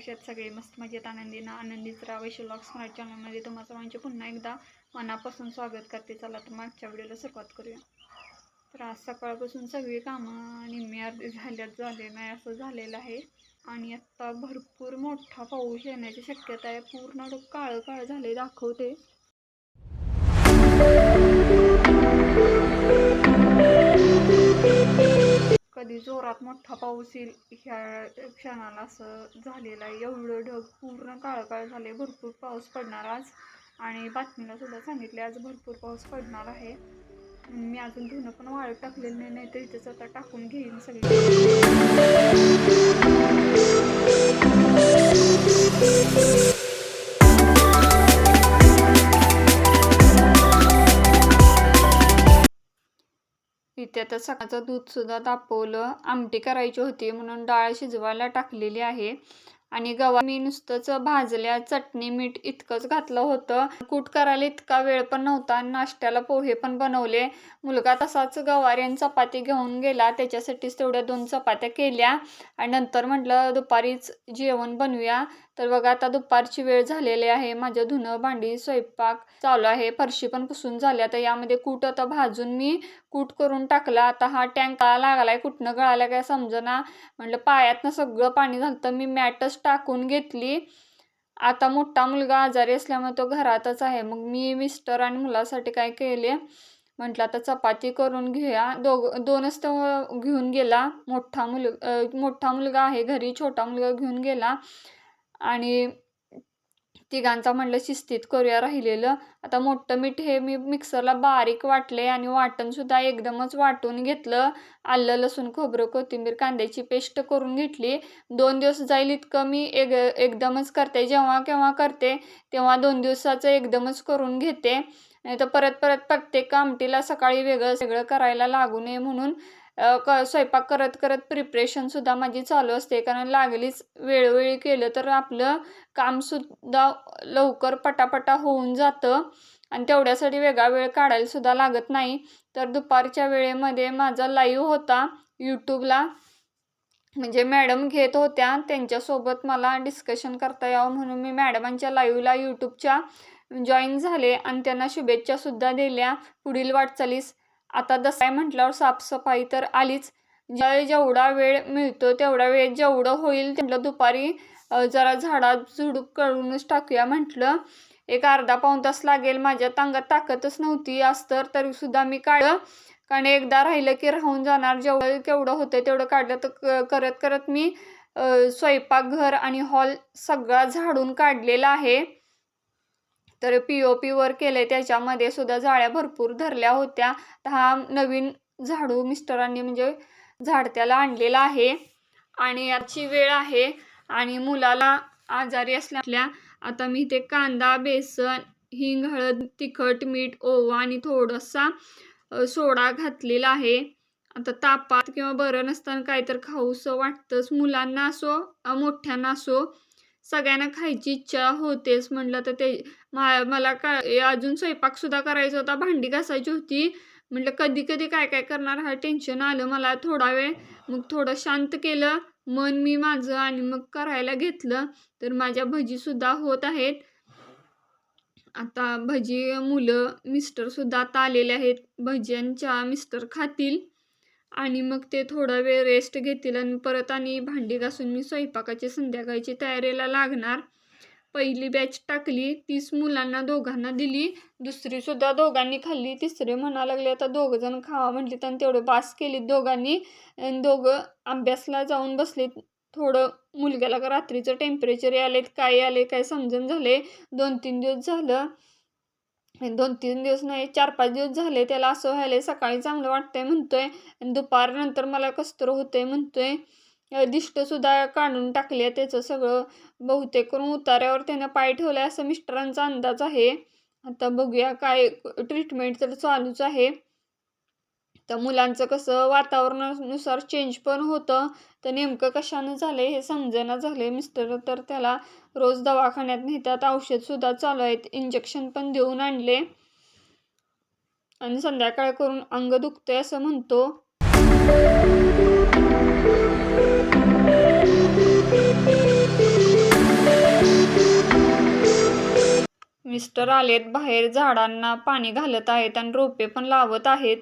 कशा सगळे मस्त मजेत आनंदीनं आनंदीच राव वैश्य स्मार्ट मराठी चॅनलमध्ये तुम्हाला सर्वांचे पुन्हा एकदा मनापासून स्वागत करते. चला तर मागच्या व्हिडिओला सुरुवात करूया. तर आज सकाळपासून सगळी कामं निम्मी अर्धी झाल्यात झाले नाही असं झालेलं आहे. आणि आत्ता भरपूर मोठा पाऊस येण्याची शक्यता आहे. पूर्ण काळं काळं झाले दाखवते. जोरात मोठा पाऊस येईल ह्या क्षणाला असं झालेलं आहे. एवढं ढग पूर्ण काळकाळ झाले भरपूर पाऊस पडणार आज. आणि बातमीला सुद्धा सांगितले आज भरपूर पाऊस पडणार आहे. मी अजून धुणं पण वाळत टाकलेलं नाही नाही तर इथेच आता टाकून घेईन सगळी. इथे आता सकाळचं दूधसुद्धा तापवलं आमटी करायची होती म्हणून डाळ शिजवायला टाकलेली आहे. आणि गवा मी नुसतंच भाजल्या चटणी मीठ इतकंच घातलं होतं. कूट करायला इतका वेळ पण नव्हता नाश्त्याला पोहे पण बनवले. मुलगा तसाच गवारीन आणि चपाती घेऊन गेला. त्याच्यासाठीच तेवढ्या दोन चपात्या केल्या. आणि नंतर म्हटलं दुपारीच जेवण बनवूया. तर बघा आता दुपारची वेळ झालेली आहे. माझं धुणं भांडी स्वयंपाक चालू आहे. फरशी पण पुसून झाली आता यामध्ये कूट आता भाजून मी कूट करून टाकला. आता हा टँक लागलाय कुठनं गळाला काय समजना. म्हटलं पायातनं सगळं पाणी झालं तर मी मॅटच टाकून घेतली. आता मोठा मुलगा आजारी असल्यामुळे तो घरातच आहे. मग मी मिस्टर आणि मुलासाठी काय केले? म्हटलं आता चपाती करून घेऊया. दोघ दोनच तो घेऊन गेला. मोठा मुल मोठा मुलगा आहे घरी छोटा मुलगा घेऊन गेला. आणि तिघांचा म्हणलं शिस्तीत करूया राहिलेलं. आता मोठं मीठ हे मी मिक्सरला बारीक वाटले आणि वाटणसुद्धा एकदमच वाटून घेतलं. आलं लसूण खोबरं कोथिंबीर कांद्याची पेस्ट करून घेतली. दोन दिवस जाईल इतकं मी एक एकदमच करते. जेव्हा केव्हा करते तेव्हा दोन दिवसाचं एकदमच करून घेते. नाही तर परत परत प्रत्येक आमटीला सकाळी वेगळं सगळं करायला लागू नये म्हणून. क स्वयंपाक करत करत प्रिपरेशनसुद्धा माझी चालू असते. कारण लागलीच वेळोवेळी केलं तर आपलं कामसुद्धा लवकर पटापटा होऊन जातं. आणि तेवढ्यासाठी वेगळा वेळ काढायला सुद्धा लागत नाही. तर दुपारच्या वेळेमध्ये माझा लाईव्ह होता यूट्यूबला म्हणजे मॅडम घेत होत्या. त्यांच्यासोबत मला डिस्कशन करता यावं म्हणून मी मॅडमांच्या लाईव्हला यूट्यूबच्या जॉईन झाले. आणि त्यांना शुभेच्छासुद्धा दिल्या. पुढील वाटचालीस आता दसरा म्हटल्यावर साफसफाई तर आलीच. ज्या जेवढा वेळ मिळतो तेवढा वेळ जेवढं होईल तेवढं दुपारी जरा झाडा झुडूप करूनच टाकूया म्हटलं. एक अर्धा पाऊण तास लागेल माझ्या अंगात ताकदच नव्हती आज तर तरीसुद्धा मी काढलं. कारण एकदा राहिलं की राहून जाणार जेवढं केवढं होतं तेवढं काढलं तर करत करत मी स्वयंपाकघर आणि हॉल सगळा झाडून काढलेला आहे. तर पी ओ पीवर केले त्याच्यामध्ये सुद्धा जाळ्या भरपूर धरल्या होत्या. तर हा नवीन झाडू मिस्टरांनी म्हणजे झाडत्याला आणलेला आहे. आणि याची वेळ आहे. आणि मुलाला आजारी असल्या आता मी ते कांदा बेसन हिंग हळद तिखट मीठ ओवा आणि थोडासा सोडा घातलेला आहे. आता तापात किंवा बरं नसताना काहीतरी खाऊसं वाटतंच. मुलांना असो मोठ्यांना असो सगळ्यांना खायची इच्छा होतेच म्हटलं तर ते मा मला का अजून स्वयंपाकसुद्धा करायचा होता भांडी घासायची होती. म्हटलं कधी कधी काय काय करणार हा टेन्शन आलं मला थोडा वेळ. मग थोडं शांत केलं मन मी माझं आणि मग करायला घेतलं. तर माझ्या भजीसुद्धा होत आहेत. आता भजी मुलं मिस्टरसुद्धा आता आलेले आहेत. भज्यांच्या मिस्टर खातील. आणि मग ते थोडा वेळ रेस्ट घेतील आणि परत आणि भांडी घासून मी स्वयंपाकाची संध्याकाळची तयारीला लागणार. पहिली बॅच टाकली तीस मुलांना दोघांना दिली दुसरीसुद्धा दोघांनी खाल्ली तिसरे म्हणा लागले आता दोघंजण खावा म्हटली आणि तेवढं बास केली दोघांनी. दोघं अभ्यासला जाऊन बसले थोडं मुलग्याला रात्रीचं टेम्परेचर आले काय आले काय समजून झाले. दोन तीन दिवस झालं. दोन तीन दिवस नाही चार पाच दिवस झाले त्याला असं व्हायला सकाळी चांगलं वाटतंय म्हणतोय आणि दुपारनंतर मला कसतर होतंय म्हणतोय. दिष्टसुद्धा काढून टाकली आहे त्याचं सगळं. बहुतेक करून उतार्यावर त्यानं पाय ठेवलाय असं मिस्टरांचा अंदाज आहे. आता बघूया काय ट्रीटमेंट तर चालूच आहे. त्या मुलांचं कसं वातावरणानुसार चेंज पण होतं. तर नेमकं कशानं झालं हे समजेना झाले मिस्टर तर त्याला रोज दवाखान्यात नेतात. औषधसुद्धा चालू आहेत. इंजेक्शन पण देऊन आणले. आणि संध्याकाळ करून अंग दुखतंय असं म्हणतो. मिस्टर आलेत बाहेर. झाडांना पाणी घालत आहेत आणि रोपे पण लावत आहेत.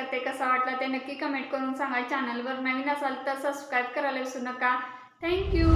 तर ते करते कसा वाटला ते नक्की कमेंट करून सांगा. चॅनलवर नवीन असाल तर सबस्क्राईब करायला विसरू नका. थँक्यू